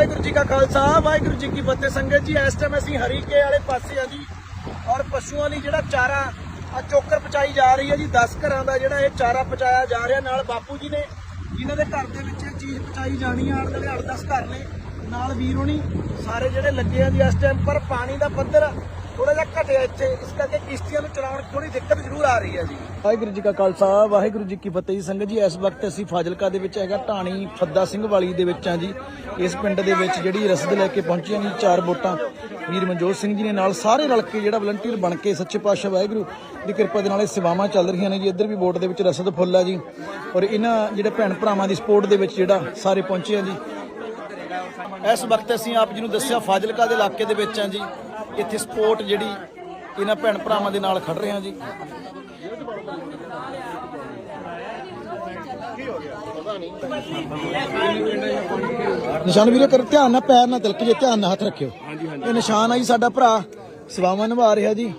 ਵਾਹਿਗੁਰੂ ਜੀ ਕਾ ਖਾਲਸਾ, ਵਾਹਿਗੁਰੂ ਜੀ ਕੀ ਫਤਿਹ। ਸੰਗਤ ਜੀ, ਇਸ ਟਾਈਮ ਅਸੀਂ ਹਰੀਕੇ ਵਾਲੇ ਪਾਸੇ ਆ ਜੀ ਔਰ ਪਸ਼ੂਆਂ ਲਈ ਜਿਹੜਾ ਚਾਰਾ ਆ ਚੋਕਰ ਪਚਾਈ ਜਾ ਰਹੀ ਹੈ ਜੀ। 10 ਘਰਾਂ ਦਾ ਜਿਹੜਾ ਇਹ ਚਾਰਾ ਪਚਾਇਆ ਜਾ ਰਿਹਾ। ਨਾਲ ਬਾਪੂ ਜੀ ਨੇ, ਜਿਨ੍ਹਾਂ ਦੇ ਘਰ ਦੇ ਵਿੱਚ ਇਹ ਚੀਜ਼ ਪਚਾਈ ਜਾਣੀ ਆ ਆਲੇ 8-10 ਘਰ ਨੇ। ਨਾਲ ਵੀਰ ਹੋਣੀ, ਸਾਰੇ ਜਿਹੜੇ ਲੱਗੇ ਆ ਜੀ ਇਸ ਟਾਈਮ ਪਰ ਪਾਣੀ ਦਾ ਪੱਧਰ ਥੋੜਾ ਜਿਹਾ ਘਟਿਆ ਇੱਥੇ। ਇਸ ਕਰਕੇ ਕਿਸ਼ਤੀਆਂ ਨੂੰ ਚਲਾਉਣ ਥੋੜੀ ਦਿੱਕਤ ਜ਼ਰੂਰ ਆ ਰਹੀ ਹੈ ਜੀ। ਵਾਹਿਗੁਰੂ ਜੀ ਕਾ ਖਾਲਸਾ, ਵਾਹਿਗੁਰੂ ਜੀ ਕੀ ਫਤਿਹ। ਜੀ ਸੰਗਤ ਜੀ, ਇਸ ਵਕਤ ਅਸੀਂ ਫਾਜ਼ਿਲਕਾ ਦੇ ਵਿੱਚ ਹੈਗਾ, ਢਾਣੀ ਫੱਦਾ ਸਿੰਘ ਵਾਲੀ ਦੇ ਵਿੱਚ ਆ ਜੀ। ਇਸ ਪਿੰਡ ਦੇ ਵਿੱਚ ਜਿਹੜੀ ਰਸਦ ਲੈ ਕੇ ਪਹੁੰਚੀਆਂ ਆ ਜੀ ਚਾਰ ਵੋਟਾਂ। ਵੀਰ ਮਨਜੋਤ ਸਿੰਘ ਜੀ ਨੇ ਨਾਲ ਸਾਰੇ ਰਲ ਕੇ ਜਿਹੜਾ ਵਲੰਟੀਅਰ ਬਣ ਕੇ ਸੱਚੇ ਪਾਤਸ਼ਾਹ ਵਾਹਿਗੁਰੂ ਦੀ ਕਿਰਪਾ ਦੇ ਨਾਲ ਇਹ ਸੇਵਾਵਾਂ ਚੱਲ ਰਹੀਆਂ ਨੇ ਜੀ। ਇੱਧਰ ਵੀ ਵੋਟ ਦੇ ਵਿੱਚ ਰਸਦ ਫੁੱਲ ਆ ਜੀ। ਔਰ ਇਹਨਾਂ ਜਿਹੜੇ ਭੈਣ ਭਰਾਵਾਂ ਦੀ ਸਪੋਰਟ ਦੇ ਵਿੱਚ ਜਿਹੜਾ ਸਾਰੇ ਪਹੁੰਚੇ ਆ ਜੀ। ਇਸ ਵਕਤ ਅਸੀਂ ਆਪ ਜੀ ਨੂੰ ਦੱਸਿਆ, ਫਾਜ਼ਿਲਕਾ ਦੇ ਇਲਾਕੇ ਦੇ ਵਿੱਚ ਆ ਜੀ। ਇੱਥੇ ਸਪੋਰਟ ਜਿਹੜੀ ਇਹਨਾਂ ਭੈਣ ਭਰਾਵਾਂ ਦੇ ਨਾਲ ਖੜ ਰਹੇ ਆ ਜੀ। ਨਿਸ਼ਾਨ ਵੀਰੇ ਕਰ ਧਿਆਨ ਨਾਲ ਪੈਰ ਨਾਲ ਤਿਲਕ ਜੇ ਧਿਆਨ ਨਾਲ ਹੱਥ ਰੱਖਿਓ। ਇਹ ਨਿਸ਼ਾਨ ਆ ਜੀ ਸਾਡਾ ਭਰਾ ਸੇਵਾਵਾਂ ਨਿਭਾ ਰਿਹਾ ਜੀ।